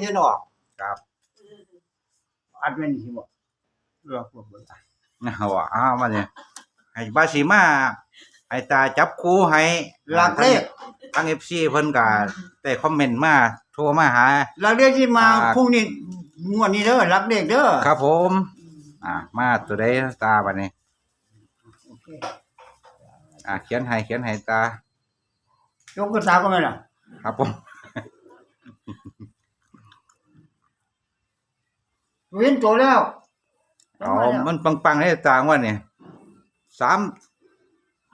เฮ็ดออกครับอัดเป็นสิบ่เลือกพวกเบิ่งเอาอะอ้าวมาเนี่ยให้บาสีมาให้ตาจับคู่ให้หลักเลขทาง FC เพิ่นก็ได้คอมเมนต์มาโทรมาหา หลักเลขที่มาอ่าพรุ่งนี้งวดนี้เด้อหลักเลขเด้อครับผม อ่า มาตัวใดตาบัดนี้ โอเคอ่า เขียนให้เขียนให้ตา ยกกระตาก็ไม่ล่ะ ครับผม เว้นตัวแล้วเอามันปังๆให้ตางว่านี่สาม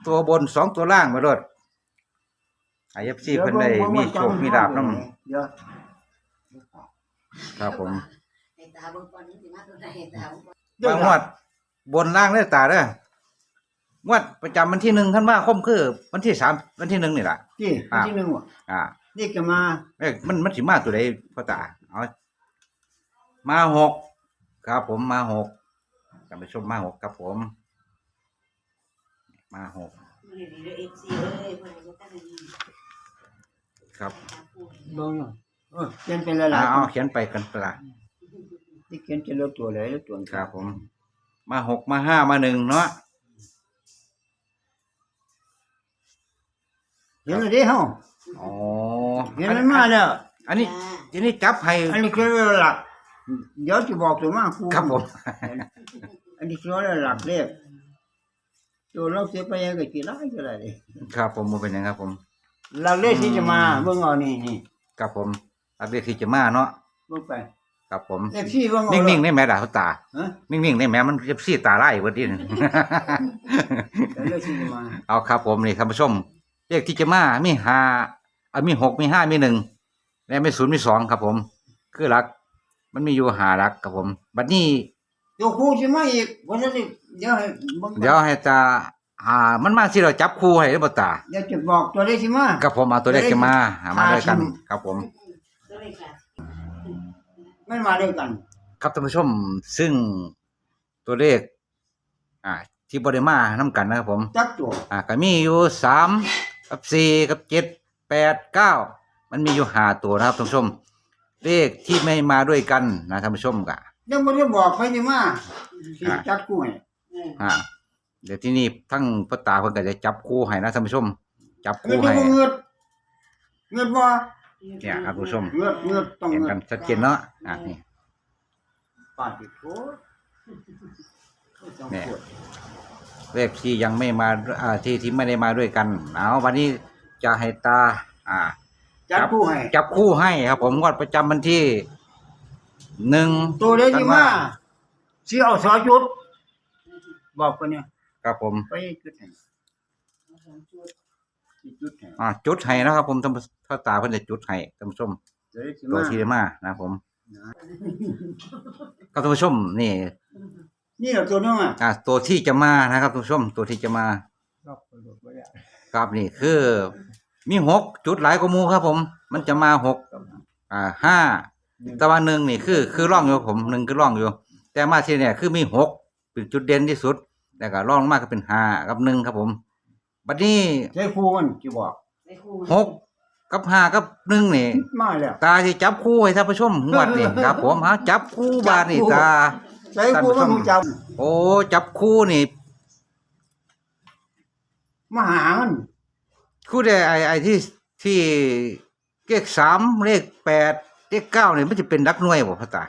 ตัวบนสองตัวล่างมาโลดไอเอฟซีเพิ่นได้มีโชคมีลาบนำเดี๋ยวครับผมให้ตาเบิ่งก่อนนี่สิมาตัวไหนให้ตาเบิ่งก่อนเดี๋ยวบางงวดบนล่างเด้อตาเด้องวดประจำวันที่หนึ่งท่านว่าคมคือวันที่สามวันที่หนึ่งนี่แหละที่อ่าที่หนึ่งว่ะอ่านี่ก็มาเอ้ยมันมันสิมาตัวใดพ่อตาเอามาหก ครับผมมาหกท่านผู้ชมมาหกครับผม มาหกมื้อนี้เด้อ FC เอ้ยเพิ่นก็ตั้งดีครับตาปูลงอยู่เออเขียนเป็นหลายเอาๆเอาเขียนไปกันปลาที่เขียนจะลดตัวเลยลดตัวครับผม มาหกมาห้ามาหนึ่งเนาะเห็นแล้วเด้เฮาอ๋อเห็นมันมาแล้วอันนี้อันนี้จับให้อันนี้คือหลัก เดี๋ยวจะบอกตัวมาครูครับผม อันนี้คือหลักเลขตัวเราเสียไปยังก็กี่ล้านก็ได้เลยครับผมมันเป็นยังครับผม หลักเลขที่จะมาเบิ่งเอานี่นี่ครับผมอัปเดตที่จะมาเนาะเบิ่งไปครับผม เลขที่เบิ่งเอานิ่งๆได้ไหมล่ะเขาตา ฮะนิ่งๆได้ไหมมันจะซีตาไล่เบิดดิเลขที่จะมาเอาครับผมนี่ท่านผู้ชมเลขที่จะมามีห้าอะมีหกมีห้ามีหนึ่งและมีศูนย์มีสองครับผม คือหลัก มันมีอยู่หาหลักครับผม บัดนี้ตัวครูสิมาอีกวันนั้นนี่เดี๋ยวให้เบิ่งก่อนเดี๋ยวให้ตาอ่ามันมาสิเราจับคู่ให้ได้บ่ตาเดี๋ยวจะบอกตัวเลขที่มาครับผมเอาตัวเลขจะมาหามาด้วยกันครับผม ตัวเลขค่ะไม่มาด้วยกัน ครับท่านผู้ชม ซึ่งตัวเลข อ่า ที่บริมาน้ากันนะครับผม จักตัวอ่าก็มีอยู่สามกับสี่กับเจ็ดแปดเก้ามันมีอยู่ห้าตัวนะครับท่านผู้ชม เลขที่ไม่มาด้วยกันนะท่านผู้ชมกะยังบ่ได้บอกไปที่มาสิอะจัดกู้ให้เอออ่าเดี๋ยวที่นี่ทั้งพ่อตาเพิ่นก็จะจับคู่ให้นะท่านผู้ชม จับเงิคู่นให้ บ่เงินเงินบ่เนี่ยครับผู้ชม เงินเงินต้องเห็นเงิกันนชัดเจนเนาะอ่านี่ ปาติโถต้องเนี่ยพูดเลขที่ยังไม่มาอ่าที่ที่ไม่ได้มาด้วยกันเอาวันนี้จะให้ตา อ่า จัดกู้ให้ จับคู่ให้ครับ ผมงวดประจำวันที่หนึ่งตัวเลขที่มาสิเอาสอจุด บอกกันเนี่ยครับผมไปจุดให้เอาสองชุดสิจุดให้อ่าจุดให้นะครับ ผมท่านพ่อตาเพิ่นจะจุดให้ท่านผู้ชมตัวเลขที่ตัวมาที่ได้มานะครับผมครับท่านผู้ชมนี่ นี่แหละตัวนึงอะอ่าตัวที่จะมานะครับท่านผู้ชมตัวที่จะมาครับไปดูไปได้ครับนี่คือ มีหกจุดหลายกว่าหมูครับ ผม มันจะมาหกอ่าห้าแต่ว่าหนึ่งนี่คือ คือร่องอยู่ครับผมหนึ่งคือร่องอยู่ แต่มาที่เนี่ยคือมีหกเป็นจุดเด่นที่สุดแล้วก็ร่องลงมากก็เป็นห้ากับหนึ่งครับผมบัดนี้ใช้ครูมันจะบอกได้คู่หกกับห้ากับหนึ่งนี่มาแล้วตาที่จับคู่ให้ท่านผู้ชมงวดนี่ครับ ผมฮะจับคู่บาดนี่ตาใช้ครูมันรู้จักโอ้จับคู่นี่มาหามัน คู่ได้ไอไอที่ที่เลขสามเลขแปดเลขเก้าเนี่ยมันจะเป็นรักหน่วยบ่พ่อตา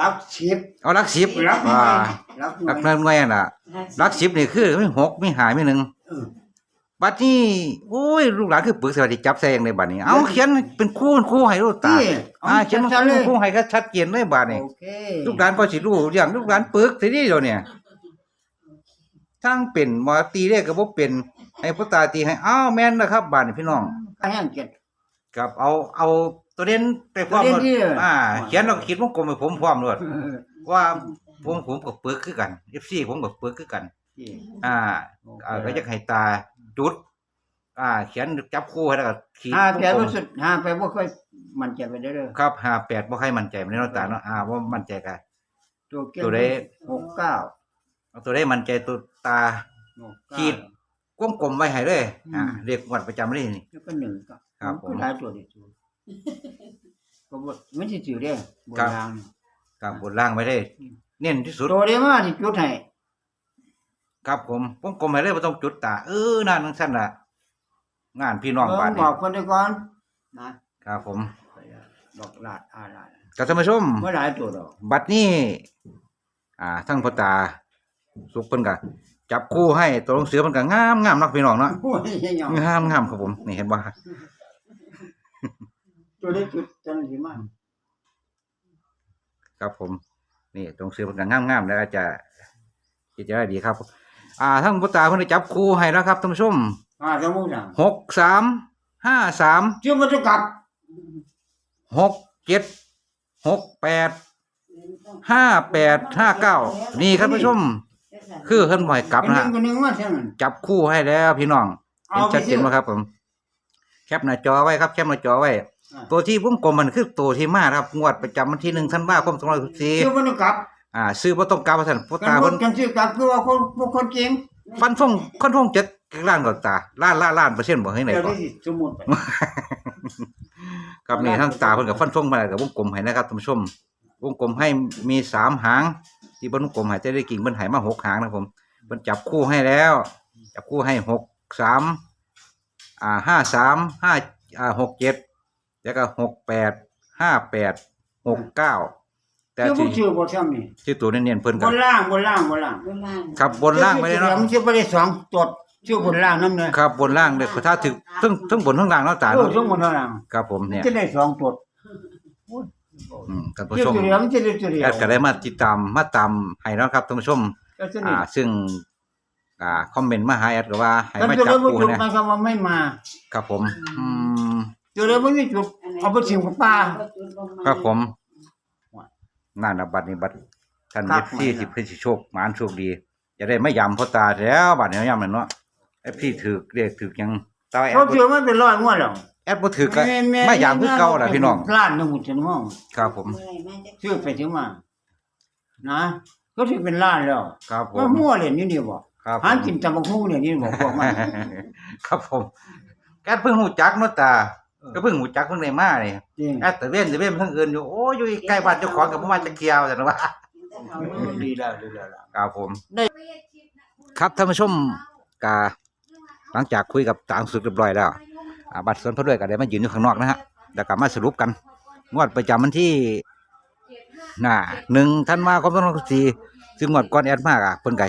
รับสิบเอารักสิบรับหน่อ่าวยรับหน่รัวกยหน่วยหน่วยน่ะ รักสิบนี่คือมีหกมีหายมีหนึ่งเออบัดนี้โอ้ยลูกหลานคือปึกสวัสดีจับแซงในบัดนี้ เอาเขียนเป็นคู่เป็นคู่ให้ลูกตาที่อ่าเขียนเป็นชัดๆเลคู่ย คู่ให้ก็ชัดเจนเลยบัดนี้ โอเคลูกหลานพอสิรู้อย่างลูกหลานปึกทีนี้เดียวเนี่ยทั้งเป็นหมอตีเลขก็บ่เป็น ให้พ่อตาตีให้อ้าวแม่นนะครับบัดนี้พี่น้อง ก็แห้งเจ็ด ครับเอาเอาตัวเด่นไปพร้อมตัวเด่นหมดที่ อ่า เขียนแล้วก็คิดวงกลมให้ผมพร้อมด้วยว่าผมผมกับปึกคือกัน FC ผมกับปึกคือกันที่อ่าอ่าก็จะให้ตาจุด อ่า เขียนจับคู่ให้แล้วก็ขีดห้าแปดวงกลว่ามสุดห้าแปดว่าค่อยมันจะไปได้เลยครับห้าแปดบ่ให้มั่นใจมันเนาะตาเนาะอ่าบ่มั่นใจกัน ตัวเก็บตัวใด หกเก้าเอาตัวได้มั่นใจตัวตา หกเก้าขีด กลมๆไว้ให้เลยอ่าเรียกวัดประจำเลยนี่ แล้วก็หนึ่งก็ครับผมก็ได้ตัวเดียวก็บ่มันสิถือได้บนครับ รางครับบนล่างไว้ได้เน้นที่สุดตัวเดียวมาที่จุดให้ครับผมผมกลมให้เลยบ่ต้องจุดตาเออนั่นจังซั่นล่ะงานพี่น้องเออบ้านบนี้อกคนเดียวก่อนนะครับผมดอกลาดอาลาดกับท่านผู้ชม เมื่อหลายตัวดอก บัดนี้ อ่าทั้งพ่อตาสุกเพิ่นก็ จับคู่ให้ตัวหนังสือเพิ่นก็งามงามเนาะพี่น้องเนาะโอ้ยยังยอมงามงามครับผม นี่เห็นบ่ ตัวได้จุดจังสิมาครับผม นี่ตัวหนังสือเพิ่นก็งามงามแล้วก็จะคิดจะได้ดีครับ อ่าทั้งพ่อตาเพิ่นได้จับคู่ให้แล้วครับท่านผู้ชมอ่าสมมุติจังหกสามห้าสามชื่อมันจะกลับหกเจ็ดหกแปดห้าแปดห้าเก้านี่ครับผู้ชม คือเพิ่นบ่ให้กลับเป็นหนะนึ่งกับหนึ่งมาเท่านั้น จับคู่ให้แล้วพี่น้องเอาเห็นชัดเจนไปสิไหมครับ ผม แคปหน้าจอไว้ครับ แคปหน้าจอไว้ อ่า ตัวที่วงกลมมันคือตัวที่มาครับ งวดประจำวันที่หนึ่งธันวาคมสองพันสิบสี่ชื่อมันจะกลับอ่า ซื้อบ่ต้องกลับว่าซั่นพ่อกันตาคเพิ่นนกันชื่อกลับคือว่าคนพวกคนเก่งฟันฟงฟันฟงเจ็ดล้านก่อนตาล้านล้านล้านเปอร์เซ็นต์บ่ให้ไหนเดี๋ยวก่อน นี้สิสมมุติไปครับนี่ทั้งตาเพิ่นกับฟันฟงมาแล้วกับวงกลมให้นะครับท่านผู้ชม วงกลมให้มีสามหาง ที่เพิ่นวงกลมให้จะได้กิ่งเพิ่นให้มาหกหางนะครับผมเพิ่นจับคู่ให้แล้ว จับคู่ให้หกสามอ่าห้าสามห้าอ่าหกเจ็ดแล้วก็หกแปดห้าแปดหกเก้าแต่ชื่อที่ผู้ชื่อบ่ซ้ำนี่ที่ตัวเนียนๆเพิ่นบกับนล่างบนล่างบนล่างบนล่างครับบนล่างไปเลยเนาะมันชื่อบ่ได้สองตัวชื่อบนล่างนำเด้อครับบนล่างเด้อถ้าถึงทั้งทั้งบนทั้งล่างเนาะตาเออเนาะสมมุติล่างครับผมเนี่ยจะได้สองตัว อืมท่านผู้ชื่อชมตัวเดียวมันจะได้ตัวเดียวแอดก็ได้มาติดตามมาตามให้เนาะครับท่านผู้ชม ก็สนิอ่าทซึ่ง อ่า คอมเมนต์มาหาแอดก็ว่าให้กันมาตัวจัเดีบยวบ่ปูจุดนะหมายความว่าไม่มาครับผม อืมตัวเดียวบ่มีจุดเอาไปชิมกับป้า ครับผมนั่นนะบัตรนี้บัตรท่านครัเอบฟซีสิเพิ่นสิโชคหมานโชคดีจะได้ไม่ยำพ่อตาแล้วบัตรนี้ยำนั่นเนาะเอฟซีถือเรียกถือหยังแตว่าแอเขาดเชื่อมันเป็นร้อยงวดแล้ว แอดบ่ถือก็ไม่ยำคือเก่าล่ะพี่น้องล้านหนึงหมดจังห้องครับผมชื่อไปถึงมา นะก็สิเป็นล้านแล้วครับผว่ามมั่วเล่นอยู่นี่บ่ครับผหามกินตำบักหุ่งเนี่ยนี่บ่พวกมันครับผมแอดเพิ่งหูจักเนาะตาเออก็เพิ่งหูจักเพิ่งได้มานี่จริงแอดแต่เว้นแต่เว้นเพิ่งเอินอยู่โอ้ยอยู่ใกล้บ้านเจ้าของกับบ่มาจะเกี่ยวจังว่า ดีแล้วดีแล้วล่ะ ครับผม ครับท่านผู้ชมกาหลังจากคุยกับต่างสุดเรียบร้อยแล้วอ่า บัตรสวนพระด้วยก็ได้มายืนอยู่ข้างนอกนะฮะแล้วก็มาสรุปกันงวดประจำวันที่น่ะหนึ่งท่านมาคมต้องสี่ซึ่งงวดก่อนแอดมากอะเพิ่นก็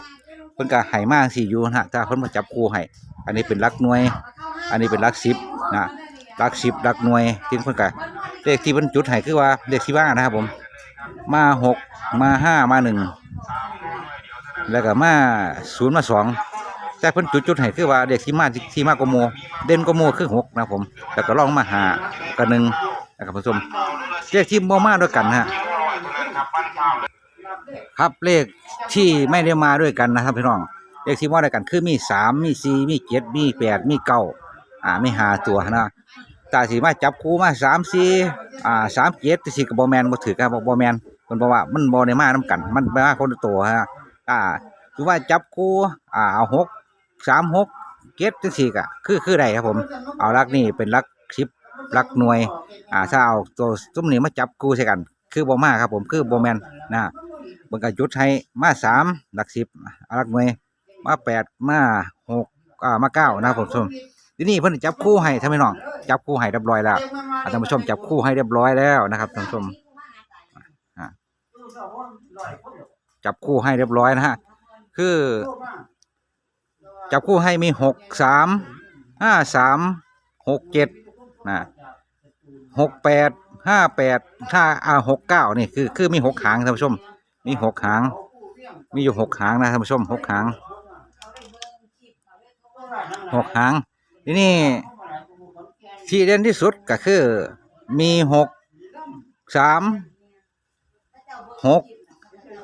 เพิ่นก็ให้มากสี่อยู่นะถ้าเพิ่นมาจับคู่ให้อันนี้เป็นลักหน่วย อันนี้เป็นลักสิบนะลักสิบลักหน่วยที่เพิ่นก็เลขที่เพิ่นจุดให้คือว่าเลขที่ว่านะครับผม มาหกมาห้ามาหนึ่งแล้วก็มาศูนย์มาสอง แต่เพิ่นจุดจุดให้คือว่าเด็กที่มาที่มากกโมเด่นกโมคือหกนะครับผมแล้วก็ลองมาหากับหนึ่งนะครับผู้ชมเลขที่บ่มาด้วยกันนะฮะครับเลขที่ไม่ได้มาด้วยกันนะครับพี่น้องเลขที่มาด้วยกันคือมีสามมีสี่มีเจ็ดมีแปดมีเก้าอ่าไม่หาตัวนะตาสีมาจับคู่มาสามสี่อ่าสามเจ็ดสี่กับบอแมนบ่ถือกันบอแมนมันบอกว่ามันบอในมาน้ากัน มันมาคนละตัวฮะอ่าคือว่าจับคู่อ่าเอาหก สามหกเก็ดจังสี่กะคือคือใดครับผม เอาลักนี่เป็นลักสิบลักหน่วย อ่าถ้าเอาตัวซุ้มนี้มาจับคู่ใช่กัน คือบ่มาครับผมคือบ่แมนนะเบิ่งก็จุดให้มาสามลักสิบเอาลักหน่วย มาแปดมาหกอ่ามาเก้านะครับผมชมทีนี้เพิ่นจับคู่ให้ท่านพี่น้องจับคู่ให้เรียบร้อยแล้วอาท่านผู้ชมจับคู่ให้เรียบร้อยแล้วนะครับท่านผู้ชมจับคู่ให้เรียบร้อยนะฮะคือ จับคู่ให้มีหกสามห้าสามหกเจ็ดนะหกแปดห้าแปดห้าอ่าหกเก้านี่คือคือมีหกหางท่านผู้ชม มีหกหาง มีอยู่หกหางนะท่านผู้ชมหกหางหกหาง ทีนี่ที่เด่นที่สุดก็คือ มีหกสามหก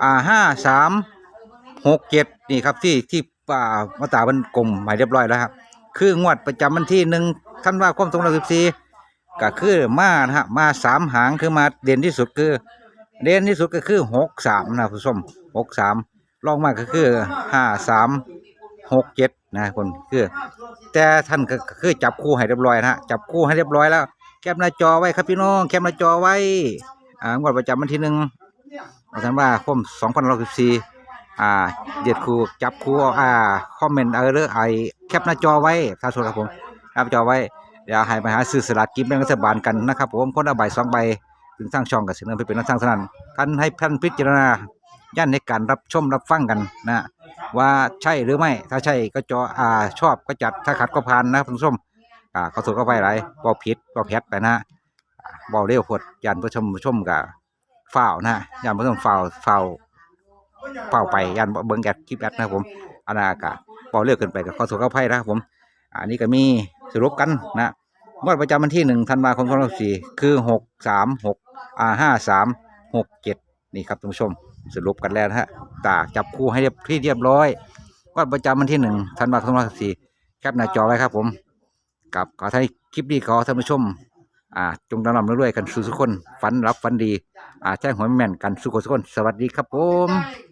อ่าห้าสามหกเจ็ดนี่ครับที่ที่ ป่ามาตาบันกลมหมายเรียบร้อยแล้วครับคืองวดประจำวันที่หนึ่งท่านว่าคมสองร้อยสิบสี่ก็คือมานะฮะมาสามหางคือมาเด่นที่สุดคือ เด่นที่สุดก็คือหกสามนะผู้ชมหกสามลองมาก็คือห้าสามหกเจ็ดนะคนคือ แต่ท่านก็คือจับคู่ให้เรียบร้อยนะฮะจับคู่ให้เรียบร้อยแล้ว แคปหน้าจอไว้ครับพี่น้องแคปหน้าจอไว้อ่างวดประจำวันที่หนึ่งธันว่าคม2064อ่าเด็ดครูจับครูอ่าคอมเมนต์เออเด้อไอแคปหน้าจอไว้ถ้าสุดครับผมแคปหน้าจอไว้เดี๋ยวให้ไปหาซื้อสลากกินแบ่งรัฐบาลกันนะครับผมคนละใบสองใบถึงสร้างช่องกับเสนอไปเป็นนักสร้างสนั่นท่านให้ท่านพิจารณาย่านในการรับชมรับฟังกันนะว่าใช่หรือไม่ถ้าใช่ก็จออ่าชอบก็จัดถ้าขัดก็ผ่านนะครับคุณผู้ชมอ่าขอโทษก็ไปหลายบอผิดบอแพทไปนะอ่าบอเร็วพดยันผู้ชมผู้ชมกับฝ้าวนะยันผู้ชมฝ้าวฝ้าว ฝ้าไปยันเบิ้งแอดคลิปแอดนะครับผมอันนั้นกะบอเร็วเกินไปกับขอโทษก็ไปนะครับผมอันนี้ก็มีสรุปกันนะงวดประจำวันที่หนึ่งธันวาคมสองพันสี่คือหกสามหกอ่าห้าสามหกเจ็ดนี่ครับท่านผู้ชมสรุปกันแล้วนะฮะตาจับคู่ให้เรียบที่เรียบร้อยวัดประจำวันที่หนึ่งธันวาคมสองพันสี่แคปหน้าจอไว้ครับผมกับขอให้คลิปนี้ขอท่านผู้ชมอ่าจงดำรงรวยๆกันสู่สุขคนฝันรับฝันดี อ่าแจ้งหัวแม่นกันสู่คนสุขคน สวัสดีครับผม